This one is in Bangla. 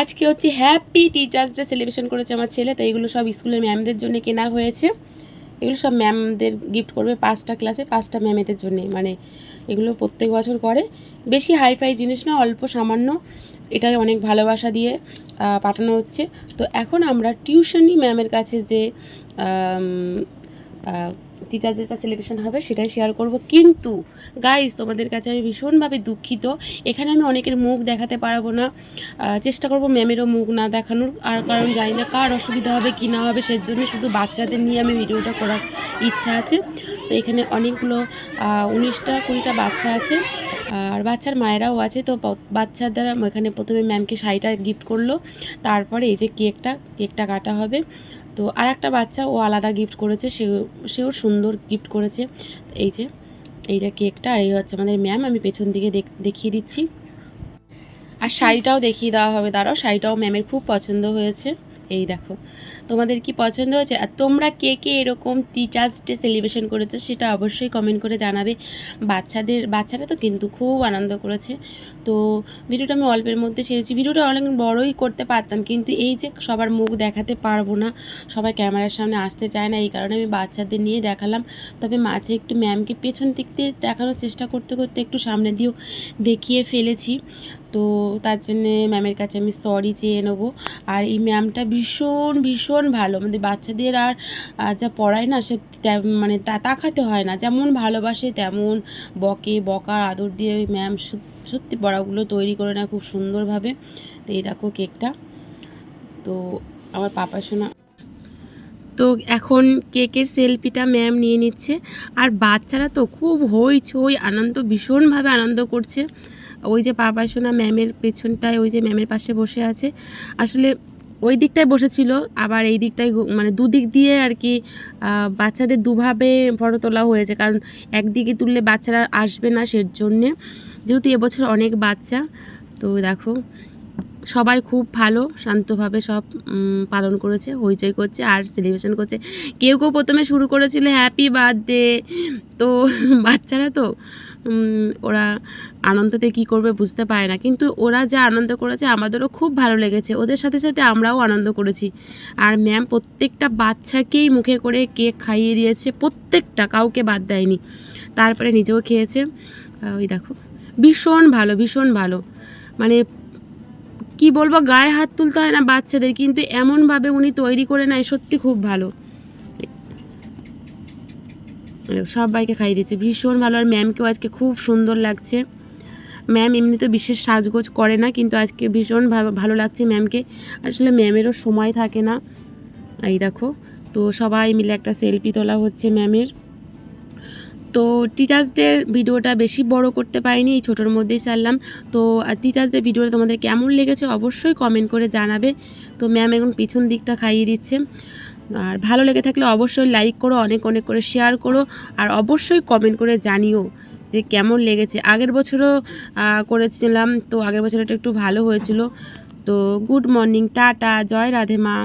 আজকে হচ্ছে হ্যাপি টিচার্স ডে সেলিব্রেশন করেছে আমার ছেলে তো এগুলো সব স্কুলের ম্যামদের জন্য কেনা হয়েছে। এগুলো সব ম্যামদের গিফট করবে পাঁচটা ক্লাসে পাঁচটা ম্যামেদের জন্য মানে এগুলো প্রত্যেক বছর করে। বেশি হাইফাই জিনিস না অল্প সামান্য, এটাই অনেক ভালোবাসা দিয়ে পাঠানো হচ্ছে। তো এখন আমরা টিউশনি ম্যামের কাছে যে টিচার্স সেলিব্রেশন হবে, সেটাই শেয়ার করব। কিন্তু গাইস তোমাদের কাছে আমি ভীষণভাবে দুঃখিত। এখানে আমি অনেকের মুখ দেখাতে পারব না। চেষ্টা করব ম্যামেরও মুখ না দেখানোর। আর কারণ জানি না কার অসুবিধা হবে, কি না হবে সেজন্য শুধু বাচ্চাদের নিয়ে আমি ভিডিওটা করার ইচ্ছা আছে। তো এখানে অনেকগুলো উনিশটা কুড়িটা বাচ্চা আছে। আর বাচ্চার মায়েরাও আছে, তো বাচ্চাদের এখানে প্রথমে ম্যামকে শাড়িটা গিফট করল। তারপরে এই যে কেকটা কেকটা কাটা হবে। তো আর একটা বাচ্চা ও আলাদা গিফট করেছে সে সেও সুন্দর গিফট করেছে। এই যে এইটা কেকটা আর এই হচ্ছে আমাদের ম্যাম আমি পেছন দিকে দেখ- দেখিয়ে দিচ্ছি। আর শাড়িটাও দেখিয়ে দেওয়া হবে, দাঁড়াও, শাড়িটাও ম্যামের খুব পছন্দ হয়েছে। এই দেখো, তোমাদের কি পছন্দ হয়েছে? আর তোমরা কে কে এরকম টিচার্স ডে সেলিব্রেশন করেছ সেটা অবশ্যই কমেন্ট করে জানাবে। বাচ্চাদের, বাচ্চারা তো কিন্তু খুব আনন্দ করেছে। তো ভিডিওটা আমি অল্পের মধ্যে সেরেছি ভিডিওটা অনেক বড়ই করতে পারতাম, কিন্তু এই যে সবার মুখ দেখাতে পারব না, সবাই ক্যামেরার সামনে আসতে চায় না, এই কারণে আমি বাচ্চাদের নিয়ে দেখালাম। তবে মাঝে একটু ম্যামকে পেছন দিক দিয়ে দেখানোর চেষ্টা করতে করতে একটু সামনে দিয়েও দেখিয়ে ফেলেছি। তো তার জন্যে ম্যামের কাছে আমি সরি চেয়ে নেব। আর এই ম্যামটা ভীষণ ভীষণ ভালো। আমাদের বাচ্চাদের আর যা পড়ায় না, সে মানে তাকাতে হয় না। যেমন ভালোবাসে, তেমন বকে বকার আদর দিয়ে ওই ম্যাম সত্যি পড়াগুলো তৈরি করে না খুব সুন্দরভাবে। তো এই দেখো কেকটা। তো আমার পাপা শোনা তো এখন কেকের সেলফিটা ম্যাম নিয়ে নিচ্ছে। আর বাচ্চারা তো খুব হইচই, আনন্দ, ভীষণভাবে আনন্দ করছে। ওই যে পা পায়সোনা ম্যামের পেছনটায়, ওই যে ম্যামের পাশে বসে আছে। আসলে ওই দিকটায় বসেছিল, আবার এই দিকটায় মানে দুদিক দিয়ে আর কি বাচ্চাদের দুভাবে ফটো তোলা হয়েছে। কারণ একদিকে তুললে বাচ্চারা আসবে না সের জন্যে যেহেতু এবছর অনেক বাচ্চা, তো দেখো সবাই খুব ভালো, শান্তভাবে সব পালন করেছে, হইচই করছে আর সেলিব্রেশন করছে। কেউ কেউ প্রথমে শুরু করেছিল হ্যাপি বার্থডে তো বাচ্চারা তো ওরা আনন্দতে কি করবে বুঝতে পারে না। কিন্তু ওরা যা আনন্দ করেছে আমাদেরও খুব ভালো লেগেছে। ওদের সাথে সাথে আমরাও আনন্দ করেছি। আর ম্যাম প্রত্যেকটা বাচ্চাকেই মুখে করে কেক খাইয়ে দিয়েছে, প্রত্যেকটা, কাউকে বাদ দেয়নি। তারপরে নিজেও খেয়েছে। ওই দেখো, ভীষণ ভালো ভীষণ ভালো। মানে কি বলব, গায়ে হাত তুলতে হয় না বাচ্চাদের, কিন্তু এমনভাবে উনি তৈরি করে নেয়, সত্যি খুব ভালো। সবাইকে খাইয়ে দিচ্ছে, ভীষণ ভালো। আর ম্যামকেও আজকে খুব সুন্দর লাগছে। ম্যাম এমনিতে বিশেষ সাজগোজ করে না, কিন্তু আজকে ভীষণ ভালো লাগছে ম্যামকে আসলে ম্যামেরও সময় থাকে না। এই দেখো, তো সবাই মিলে একটা সেলফি তোলা হচ্ছে ম্যামের তো টিচার্স ডে ভিডিওটা বেশি বড় করতে পারিনি, এই ছোটোর মধ্যেই ছাড়লাম। তো টিচার্স ডে ভিডিওটা তোমাদের কেমন লেগেছে অবশ্যই কমেন্ট করে জানাবে। তো ম্যাম এখন পিছন দিকটা খাইয়ে দিচ্ছে। আর ভালো লেগে থাকলে অবশ্যই লাইক করো, অনেক অনেক করে শেয়ার করো, আর অবশ্যই কমেন্ট করে জানিও যে কেমন লেগেছে। আগের বছরও করেছিলাম, তো আগের বছর এটা একটু ভালো হয়েছিল। তো গুড মর্নিং টাটা, জয় রাধে মা।